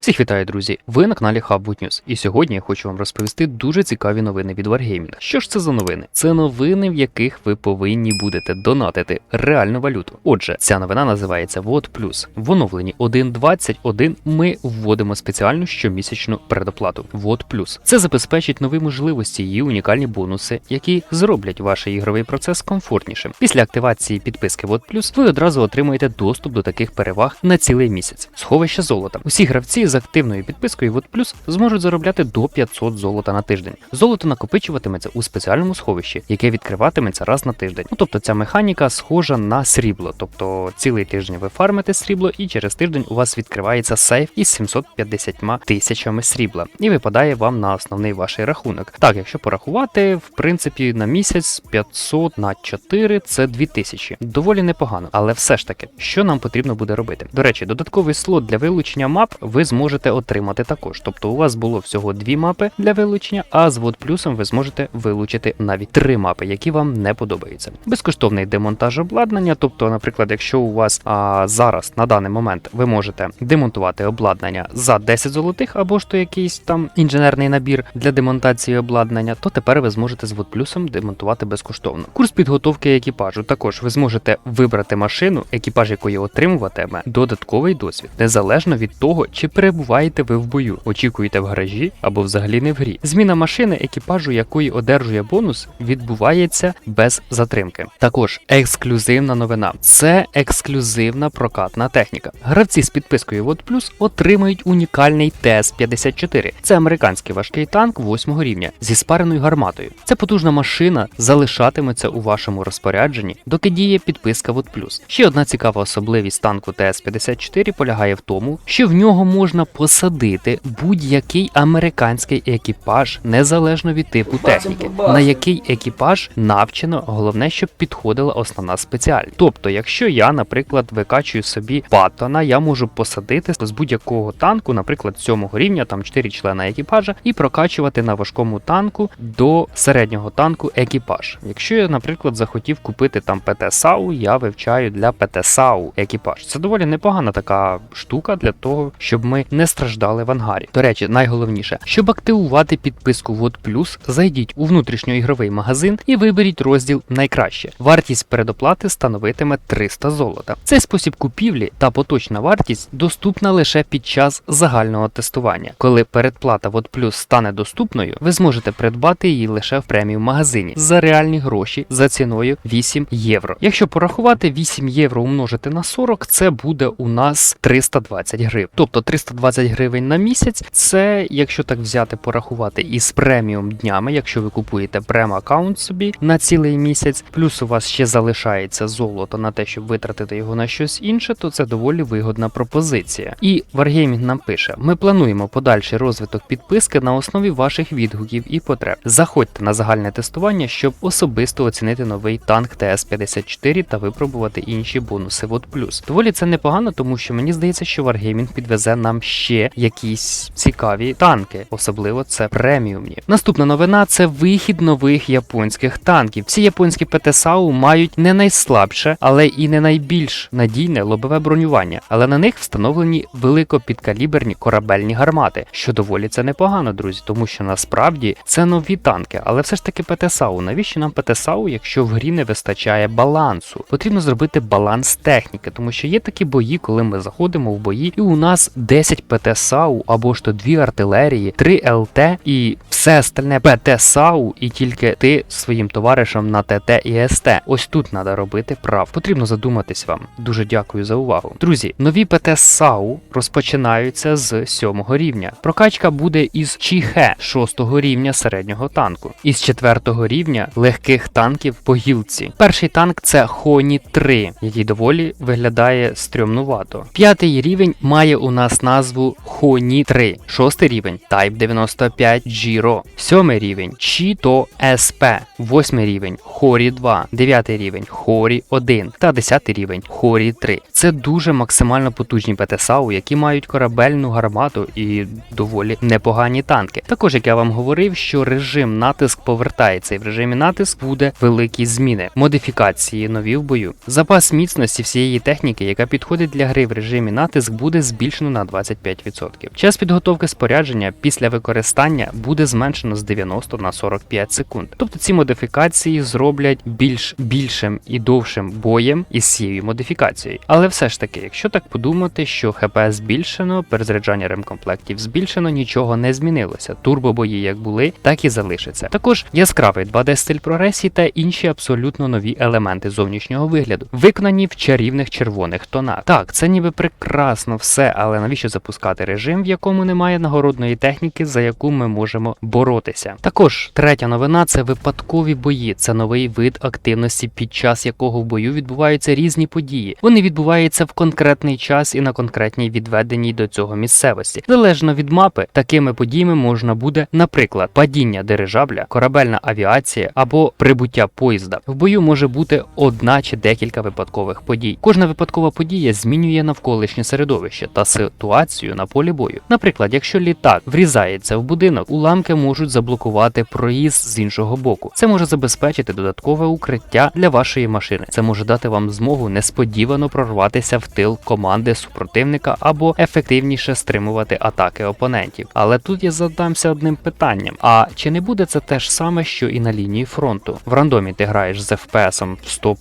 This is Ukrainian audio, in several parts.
Всіх вітаю, друзі! Ви на каналі Hubboot News. І сьогодні я хочу вам розповісти дуже цікаві новини від Wargaming. Що ж це за новини? Це новини, в яких ви повинні будете донатити реальну валюту. Отже, ця новина називається Вот Плюс. В оновленні 1.21 ми вводимо спеціальну щомісячну предоплату. Вот Плюс. Це забезпечить нові можливості і унікальні бонуси, які зроблять ваш ігровий процес комфортнішим. Після активації підписки Вот Плюс ви одразу отримаєте доступ до таких переваг на цілий місяць. Сховище золота. Усі гравці з активною підпискою Плюс зможуть заробляти до 500 золота на тиждень. Золото накопичуватиметься у спеціальному сховищі, яке відкриватиметься раз на тиждень. Ну тобто ця механіка схожа на срібло, тобто цілий тиждень ви фармите срібло, і через тиждень у вас відкривається сейф із 750 тисячами срібла і випадає вам на основний ваш рахунок. Так, якщо порахувати, в принципі, на місяць 500 на 4 це 2000. Доволі непогано, але все ж таки, що нам потрібно буде робити? До речі, додатковий слот для вилучення мап ви зможете отримати також. Тобто у вас було всього дві мапи для вилучення, а з Вот плюсом ви зможете вилучити навіть три мапи, які вам не подобаються. Безкоштовний демонтаж обладнання. Тобто, наприклад, якщо у вас а, зараз на даний момент ви можете демонтувати обладнання за 10 золотих, або ж то якийсь там інженерний набір для демонтації обладнання, то тепер ви зможете з Вот плюсом демонтувати безкоштовно. Курс підготовки екіпажу також ви зможете вибрати машину, екіпаж якої отримуватиме додатковий досвід, незалежно від того, чи перебуваєте ви в бою, очікуєте в гаражі або взагалі не в грі. Зміна машини, екіпажу якої одержує бонус, відбувається без затримки. Також ексклюзивна новина це ексклюзивна прокатна техніка. Гравці з підпискою Вот Плюс отримають унікальний ТС-54. Це американський важкий танк 8 рівня зі спареною гарматою. Ця потужна машина залишатиметься у вашому розпорядженні, доки діє підписка Вот Плюс. Ще одна цікава особливість танку ТС-54 полягає в тому, що в нього можна посадити будь-який американський екіпаж незалежно від типу техніки, на який екіпаж навчено, головне, щоб підходила основна спеціальність. Тобто, якщо я, наприклад, викачую собі паттона, я можу посадити з будь-якого танку, наприклад, 7 рівня, там 4 члена екіпажа, і прокачувати на важкому танку до середнього танку екіпаж. Якщо я, наприклад, захотів купити там ПТ САУ, я вивчаю для ПТ САУ екіпаж. Це доволі непогана така штука для того, щоб ми не страждали в ангарі. До речі, найголовніше, щоб активувати підписку Вот Плюс, зайдіть у внутрішньоігровий магазин і виберіть розділ найкраще. Вартість передоплати становитиме 300 золота. Цей спосіб купівлі та поточна вартість доступна лише під час загального тестування. Коли передплата Вот Плюс стане доступною, ви зможете придбати її лише в преміум магазині за реальні гроші за ціною 8 євро. Якщо порахувати 8 євро умножити на 40, це буде у нас 320 гривень. Тобто 320 гривень на місяць. Це, якщо так взяти, порахувати із преміум днями, якщо ви купуєте прем аккаунт собі на цілий місяць, плюс у вас ще залишається золото на те, щоб витратити його на щось інше, то це доволі вигодна пропозиція. І Wargaming нам пише: ми плануємо подальший розвиток підписки на основі ваших відгуків і потреб. Заходьте на загальне тестування, щоб особисто оцінити новий танк ТС-54 та випробувати інші бонуси. Вот плюс доволі це непогано, тому що мені здається, що Wargaming підвезе нам ще якісь цікаві танки, особливо це преміумні. Наступна новина це вихід нових японських танків. Ці японські ПТСАУ мають не найслабше, але і не найбільш надійне лобове бронювання, але на них встановлені великопідкаліберні корабельні гармати, що доволі це непогано, друзі, тому що насправді це нові танки, але все ж таки ПТСАУ. Навіщо нам ПТСАУ, якщо в грі не вистачає балансу? Потрібно зробити баланс техніки, тому що є такі бої, коли ми заходимо в бої, і у нас 10 10 ПТ САУ або ж то 2 артилерії, 3 ЛТ і все остальне ПТ САУ, і тільки ти своїм товаришем на ТТ і СТ. Ось тут треба робити прав. Потрібно задуматись вам. Дуже дякую за увагу. Друзі, нові ПТ САУ розпочинаються з 7 рівня. Прокачка буде із Чіхе 6 рівня середнього танку, із 4 рівня легких танків по гілці. Перший танк це Хоні 3, який доволі виглядає стрьомнувато. П'ятий рівень має у нас назву Хоні 3. Шостий рівень Type 95 Giro. Сьомий рівень Чіто СП. Восьмий рівень Хорі 2. Дев'ятий рівень Хорі 1 та десятий рівень Хорі 3. Це дуже максимально потужні ПТСАУ, які мають корабельну гармату і доволі непогані танки. Також, як я вам говорив, що режим натиск повертається, і в режимі натиск буде великі зміни, модифікації нові в бою. Запас міцності всієї техніки, яка підходить для гри в режимі натиск, буде збільшено на 25%. Час підготовки спорядження після використання буде зменшено з 90 на 45 секунд. Тобто ці модифікації зроблять більш більшим і довшим боєм із цією модифікацією. Але все ж таки, якщо так подумати, що ХП збільшено, перезаряджання ремкомплектів збільшено, нічого не змінилося. Турбобої як були, так і залишаться. Також яскравий 2D стиль прогресії та інші абсолютно нові елементи зовнішнього вигляду, виконані в чарівних червоних тонах. Так, це ніби прекрасно все, але навіщо запускати режим, в якому немає нагородної техніки, за яку ми можемо боротися? Також третя новина це випадкові бої. Це новий вид активності, під час якого в бою відбуваються різні події. Вони відбуваються в конкретний час і на конкретній відведеній до цього місцевості. Залежно від мапи, такими подіями можна буде, наприклад, падіння дирижабля, корабельна авіація або прибуття поїзда. В бою може бути одна чи декілька випадкових подій. Кожна випадкова подія змінює навколишнє середовище та ситуацію на полі бою. Наприклад, якщо літак врізається в будинок, уламки можуть заблокувати проїзд з іншого боку. Це може забезпечити додаткове укриття для вашої машини. Це може дати вам змогу несподівано прорватися в тил команди супротивника або ефективніше стримувати атаки опонентів. Але тут я задамся одним питанням: а чи не буде це те ж саме, що і на лінії фронту? В рандомі ти граєш з FPS в 100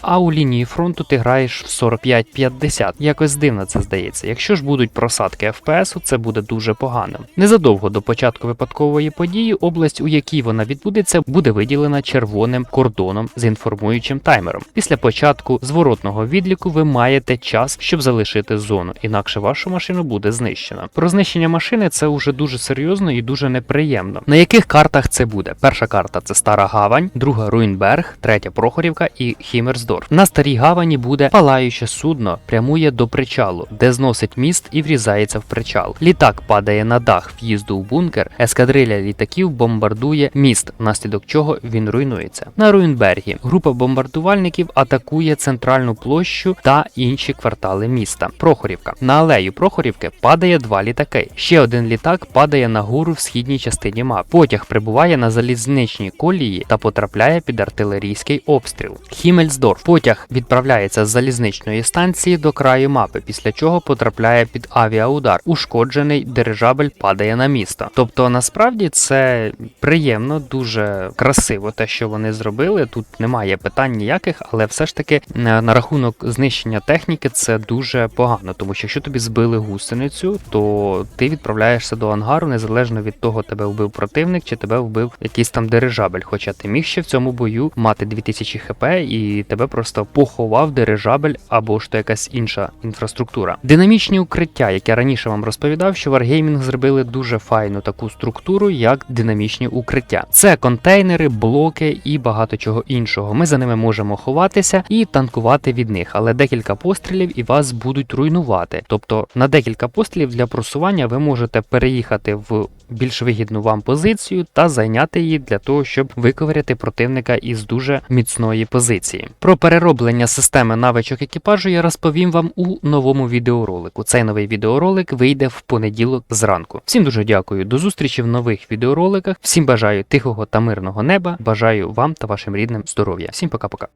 а у лінії фронту ти граєш в 45-50. Якось дивно це здається. Якщо ж будуть просадки FPS, це буде дуже погано. Незадовго до початку випадкової події область, у якій вона відбудеться, буде виділена червоним кордоном з інформуючим таймером. Після початку зворотного відліку ви маєте час, щоб залишити зону, інакше вашу машину буде знищено. Про знищення машини це вже дуже серйозно і дуже неприємно. На яких картах це буде? Перша карта це Стара Гавань, друга Руїнберг, третя Прохорівка і Хімерсдорф. На старій гавані буде палаюче судно, прямує до причалу, де зносить міст і врізається в причал. Літак падає на дах в'їзду у бункер, ескадриля літаків бомбардує міст, внаслідок чого він руйнується. На Руїнбергі група бомбардувальників атакує центральну площу та інші квартали міста. Прохорівка. На алею Прохорівки падає два літаки. Ще один літак падає на гору в східній частині мап. Потяг прибуває на залізничній колії та потрапляє під артилерійський обстріл. Хімельсдорф. Потяг відправляється з залізничної станції до краю мапи, після чого потрапляє під авіаудар. Ушкоджений дирижабель падає на місто. Тобто, насправді це приємно, дуже красиво те, що вони зробили. Тут немає питань ніяких, але все ж таки е, на рахунок знищення техніки це дуже погано, тому що якщо тобі збили гусеницю, то ти відправляєшся до ангару незалежно від того, тебе вбив противник чи тебе вбив якийсь там дирижабель. Хоча ти міг ще в цьому бою мати 2000 хп і тебе просто поховав дирижабель або ж то якась інша інфраструктура. Динамічні укриття, як я раніше вам розповідав, що Wargaming зробили дуже файну таку структуру, як динамічні укриття. Це контейнери, блоки і багато чого іншого. Ми за ними можемо ховатися і танкувати від них, але декілька пострілів і вас будуть руйнувати. Тобто на декілька пострілів для просування ви можете переїхати в більш вигідну вам позицію та зайняти її для того, щоб виковиряти противника із дуже міцної позиції. Про перероблення системи навичок екіпажу я розповім вам у новому відеоролику. Цей новий відеоролик вийде в понеділок зранку. Всім дуже дякую. До зустрічі в нових відеороликах. Всім бажаю тихого та мирного неба. Бажаю вам та вашим рідним здоров'я. Всім пока-пока.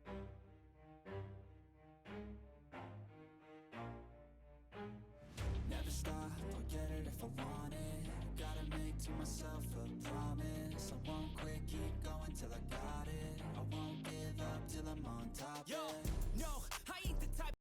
top. Yo. Yeah.